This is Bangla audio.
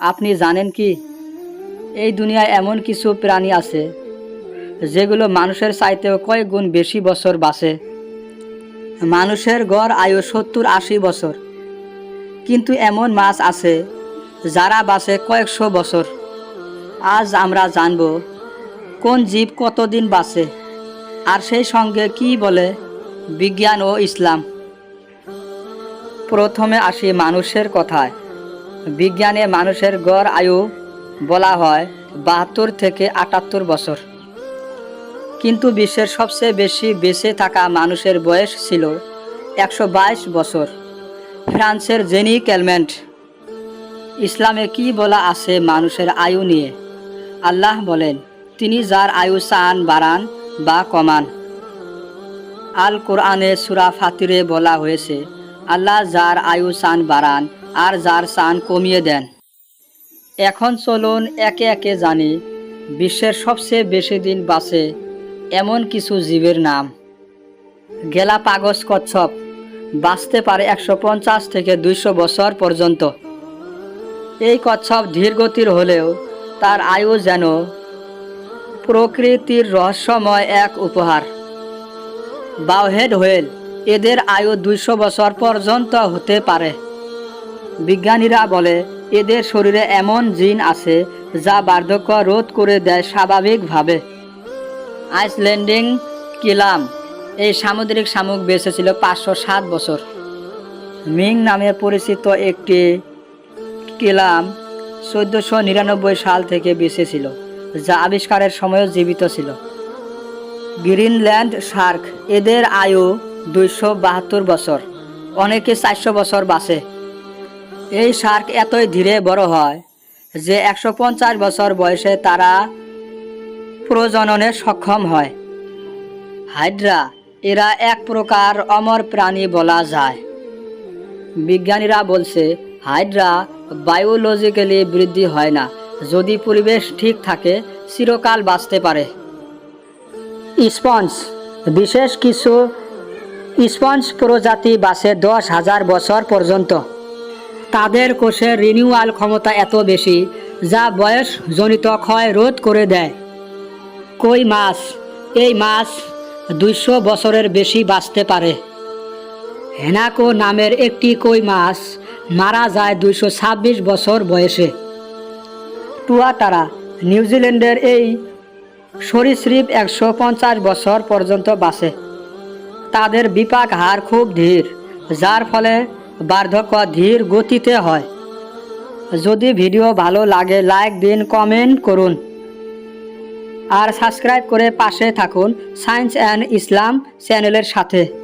আপনি জানেন কি? এই দুনিয়ায় এমন কিছু প্রাণী আছে, যেগুলো মানুষের চাইতেও কয়েক গুণ বেশি বছর বাঁচে। মানুষের গড় আয়ু সত্তর আশি বছর। কিন্তু এমন মাছ আছে, যারা বাঁচে কয়েকশো বছর। আজ আমরা জানব, কোন জীব কতদিন বাঁচে, আর সেই সঙ্গে কি বলে বিজ্ঞান ও ইসলাম। প্রথমে আসি মানুষের কথায়। বিজ্ঞানে মানুষের গড় আয়ু বলা হয় বাহাত্তর থেকে আটাত্তর বছর। কিন্তু বিশ্বের সবচেয়ে বেশি বেঁচে থাকা মানুষের বয়স ছিল একশো বাইশ বছর। ফ্রান্সের জেনি ক্যালমেন্ট। ইসলামে কি বলা আছে মানুষের আয়ু নিয়ে? আল্লাহ বলেন, তিনি যার আয়ু চান, বাড়ান বা কমান। আল কোরআনে সুরা ফাতিরে বলা হয়েছে, আল্লাহ যার আয়ু চান, বাড়ান আর যার চান কমিয়ে দেন। এখন চলুন একে একে জানি, বিশ্বের সবচেয়ে বেশি দিন বাঁচে এমন কিছু জীবের নাম। গেলা পাগজ কচ্ছপ বাঁচতে পারে একশো পঞ্চাশ থেকে দুইশো বছর পর্যন্ত। এই কচ্ছপ ধীরগতির হলেও তার আয়ু যেন প্রকৃতির রহস্যময় এক উপহার। বাউহেড হোয়েল, এদের আয়ু দুইশো বছর পর্যন্ত হতে পারে। বিজ্ঞানীরা বলে, এদের শরীরে এমন জিন আছে যা বার্ধক্য রোধ করে দেয় স্বাভাবিকভাবে। আইসল্যান্ডিং কিলাম, এই সামুদ্রিক শামুক বেঁচে ছিল পাঁচশো সাত বছর। মিং নামে পরিচিত একটি কিলাম চোদ্দোশো নিরানব্বই সাল থেকে বেঁচে ছিল যা আবিষ্কারের সময়ও জীবিত ছিল। গ্রিনল্যান্ড শার্ক, এদের আয়ু দুইশো বাহাত্তর বছর, অনেকে চারশো বছর বাঁচে। এই শার্ক এতই ধীরে বড় হয় যে একশো পঞ্চাশ বছর বয়সে তারা প্রজননে সক্ষম হয়। হাইড্রা, এরা এক প্রকার অমর প্রাণী বলা যায়। বিজ্ঞানীরা বলছে, হাইড্রা বায়োলজিক্যালি বৃদ্ধি হয় না, যদি পরিবেশ ঠিক থাকে, চিরকাল বাঁচতে পারে। স্পঞ্জ, বিশেষ কিছু স্পঞ্জ প্রজাতি বাসে দশ হাজার বছর পর্যন্ত। তাদের কোষের রিনিউয়াল ক্ষমতা এত বেশি, যা বয়স জনিত ক্ষয় রোধ করে দেয়। কই মাছ? এই মাছ দুইশো বছরের বেশি বাঁচতে পারে। হেনাকো নামের একটি কই মাছ মারা যায় দুইশো ছাব্বিশ বছর বয়সে। টুয়াটারা নিউজিল্যান্ডের এই সরীসৃপ একশো পঞ্চাশ বছর পর্যন্ত বাঁচে। তাদের বিপাক হার খুব ধীর, যার ফলে বার্ধক্য ধীর গতিতে হয়। যদি ভিডিও ভালো লাগে লাইক দিন কমেন্ট করুন। আর সাবস্ক্রাইব করে পাশে থাকুন সায়েন্স অ্যান্ড ইসলাম চ্যানেলের সাথে।